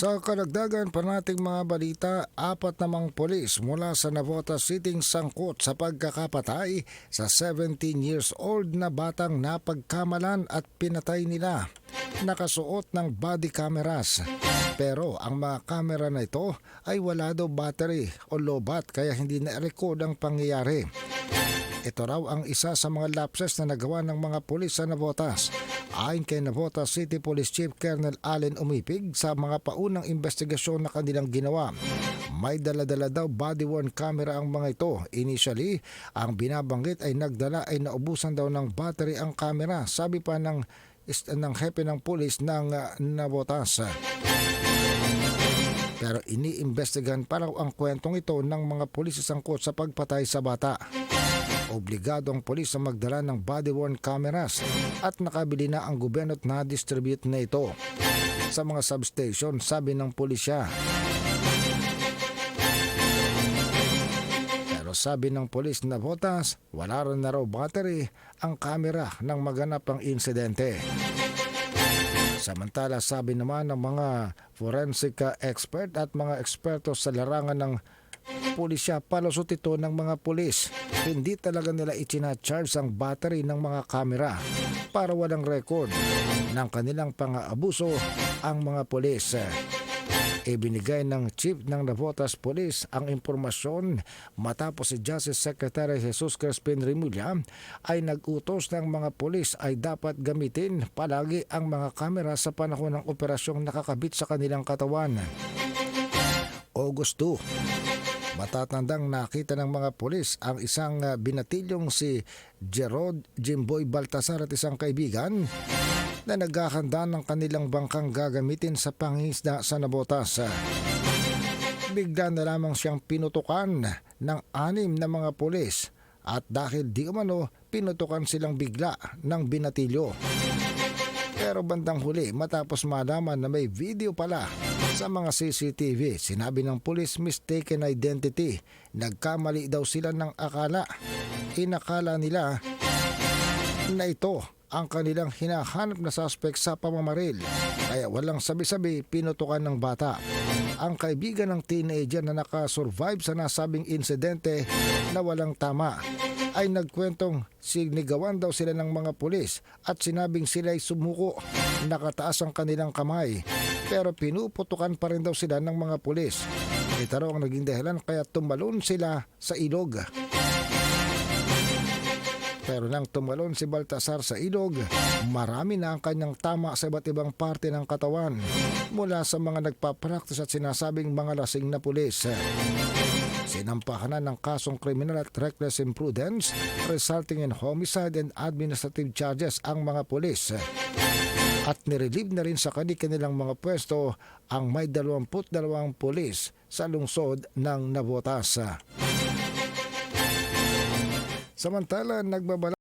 Sa karagdagan pa nating mga balita, apat namang polis mula sa Navota City sangkot sa pagkakapatay sa 17 years old na batang napagkamalan at pinatay nila. Nakasuot ng body cameras. Pero ang mga kamera na ito ay wala daw battery o lobat kaya hindi na-record ang pangyayari. Ito raw ang isa sa mga lapses na nagawa ng mga pulis sa Navotas. Ayon kay Navotas City Police Chief Colonel Allen Umipig sa mga paunang investigasyon na kanilang ginawa. May daladala daw body-worn camera ang mga ito. Initially, ang binabanggit ay nagdala ay naubusan daw ng battery ang camera. Sabi pa ng, ng hepe ng pulis ng uh, Navotas. Pero iniimbestigahan pa raw ang kwentong ito ng mga pulis sa sangkot sa pagpatay sa bata. Obligado ang polis na magdala ng body-worn cameras at nakabili na ang gobyerno at na-distribute na ito sa mga substation, sabi ng pulisya. Pero sabi ng polis na botas, wala rin na raw battery ang kamera nang maganap ang insidente. Samantala sabi naman ng mga forensic uh, expert at mga eksperto sa larangan ng pulisya palusot ito ng mga pulis. Hindi talaga nila itinacharge ang battery ng mga kamera para walang record ng kanilang pang-aabuso ang mga pulis. Ibinigay ng Chief ng Navotas Police ang impormasyon matapos si Justice Secretary Jesus Crispin Remulla ay nag-utos ng mga pulis ay dapat gamitin palagi ang mga kamera sa panahon ng operasyong nakakabit sa kanilang katawan. August 2, Matatandang nakita ng mga pulis ang isang uh, binatilyong si Gerard Jimboy Baltasar at isang kaibigan na naghahanda ng kanilang bangkang gagamitin sa pangisda sa Nabotas. Bigla na lamang siyang pinutukan ng anim na mga pulis at dahil di umano pinutukan silang bigla ng binatilyo. Pero bandang huli matapos malaman na may video pala sa mga CCTV, sinabi ng pulis mistaken identity. Nagkamali daw sila ng akala. Inakala nila na ito ang kanilang hinahanap na suspect sa pamamaril. Kaya walang sabi-sabi pinutukan ng bata. Ang kaibigan ng teenager na nakasurvive sa nasabing insidente na walang tama ay nagkwentong sinigawan daw sila ng mga pulis at sinabing sila ay sumuko. Nakataas ang kanilang kamay pero pinuputukan pa rin daw sila ng mga pulis. Ito raw ang naging dahilan kaya tumalon sila sa ilog. Pero nang tumalon si Baltasar sa ilog, marami na ang kanyang tama sa iba't ibang parte ng katawan mula sa mga nagpapraktis at sinasabing mga lasing na pulis. Sinampahan na ng kasong kriminal at reckless imprudence resulting in homicide and administrative charges ang mga pulis. At nirelieve na rin sa kanilang mga pwesto ang may 22 pulis sa lungsod ng Navotas. Samantala, nagbabala